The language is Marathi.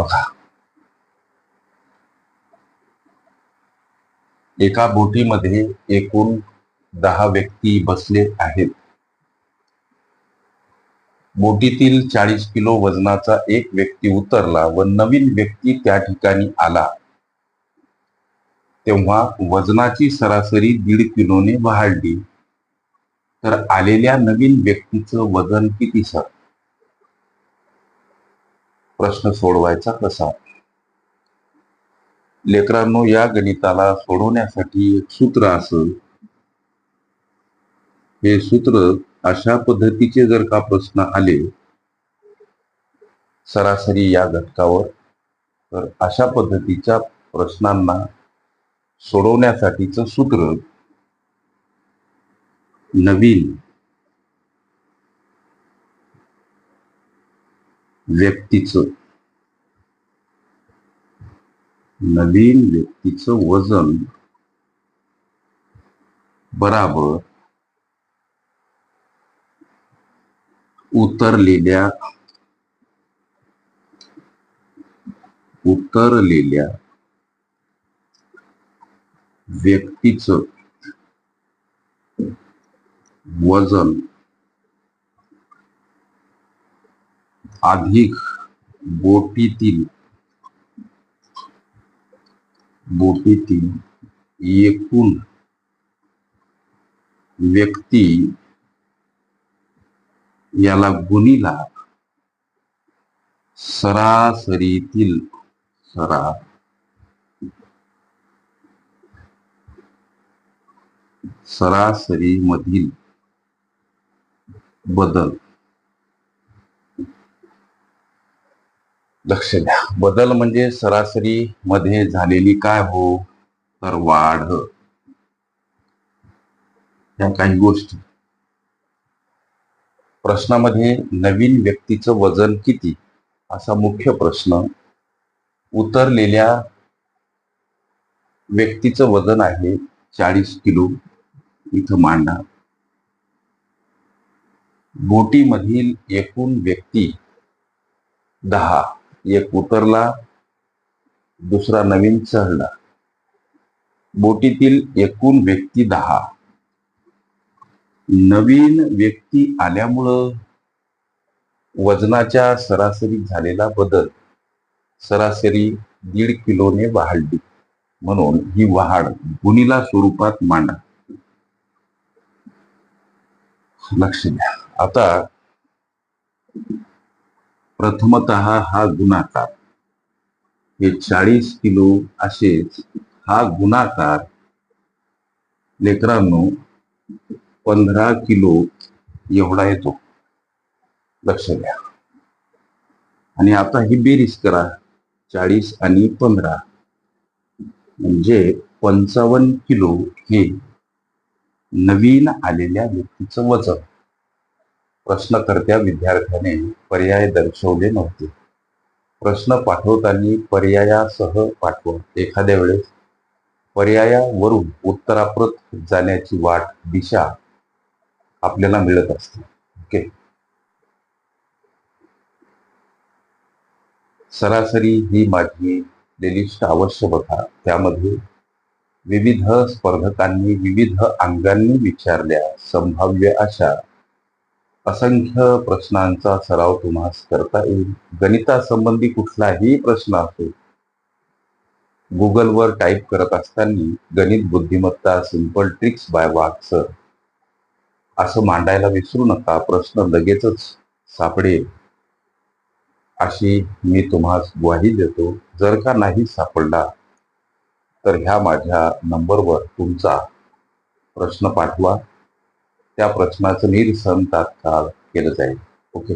बघा. एका बोटीमध्ये एकूण दहा व्यक्ती बसले आहेत. बोटीतील चाळीस किलो वजनाचा एक व्यक्ती उतरला व नवीन व्यक्ती त्या ठिकाणी आला. तेव्हा वजनाची सरासरी दीड किलोने वाढली. तर आलेल्या नवीन व्यक्तीचं वजन किती सर? प्रश्न सोडवायचा कसा? लेकरांनो या गणिताला सोडवण्यासाठी एक सूत्र असेल. हे सूत्र अशा पद्धतीचे जर का प्रश्न आले सरासरी या घटकावर तर अशा पद्धतीच्या प्रश्नांना सोडवण्यासाठीचं सूत्र नवीन व्यक्तीचं. नवीन व्यक्तीचं वजन बराबर उतरलेल्या उतरलेल्या व्यक्तीचं वजन अधिक बोटीतील बोटीतील एकूण व्यक्ती याला गुणीला सरासरीतील सरा. सरासरीमधील बदल. लक्ष द्या बदल म्हणजे सरासरी मध्ये झालेली काय हो? तर वाढ. या काही गोष्टी. प्रश्नामध्ये नवीन व्यक्तीचं वजन किती? असा मुख्य प्रश्न. उतरलेल्या व्यक्तीचं वजन आहे चाळीस किलो. इथं मांडा. बोटीमधील एकूण व्यक्ती दहा. एक उतरला दुसरा नवीन चढला. बोटीतील एकूण व्यक्ती दहा. नवीन व्यक्ती आल्यामुळं वजनाच्या सरासरीत झालेला बदल सरासरी दीड किलोने वाढली म्हणून ही वाढ गुणीला स्वरूपात मांडा. लक्ष द्या. आता प्रथमत हा गुणाकार. हे चाळीस किलो असेच हा गुणाकार. लेकरांनो पंधरा किलो एवढा येतो. लक्ष द्या. आणि आता ही बेरीज करा. चाळीस आणि पंधरा. म्हणजे पंचावन्न किलो हे नवीन आलेल्या व्यक्तीचं वजन. प्रश्नकर्त्या विद्यार्थ्याने पर्याय दर्शवले नव्हते. प्रश्न पाठवताना पर्यायासह पाठवा. एखाद्या वेळेस पर्यायावरून उत्तराप्रत जाण्याची वाट दिशा आपल्याला मिळत असते. ओके? सरासरी ही माझी प्लेलिस्ट अवश्य बघा. त्यामध्ये विविध स्पर्धकांनी विविध अंगांनी विचारल्या. संभाव्य अशा असंख्य प्रश्नांचा सराव तुम्हाला करता येईल. गणितासंबंधी कुठलाही प्रश्न असो गुगलवर टाईप करत असताना गणित बुद्धिमत्ता simple tricks by Wagh sir असं मांडायला विसरू नका. प्रश्न लगेचच सापडेल. अशी मी तुम्हास ग्वाही देतो. जर का नाही सापडला तर ह्या माझ्या नंबरवर तुमचा प्रश्न पाठवा. त्या प्रश्नाचं निरसन तात्काळ केलं जाईल. ओके.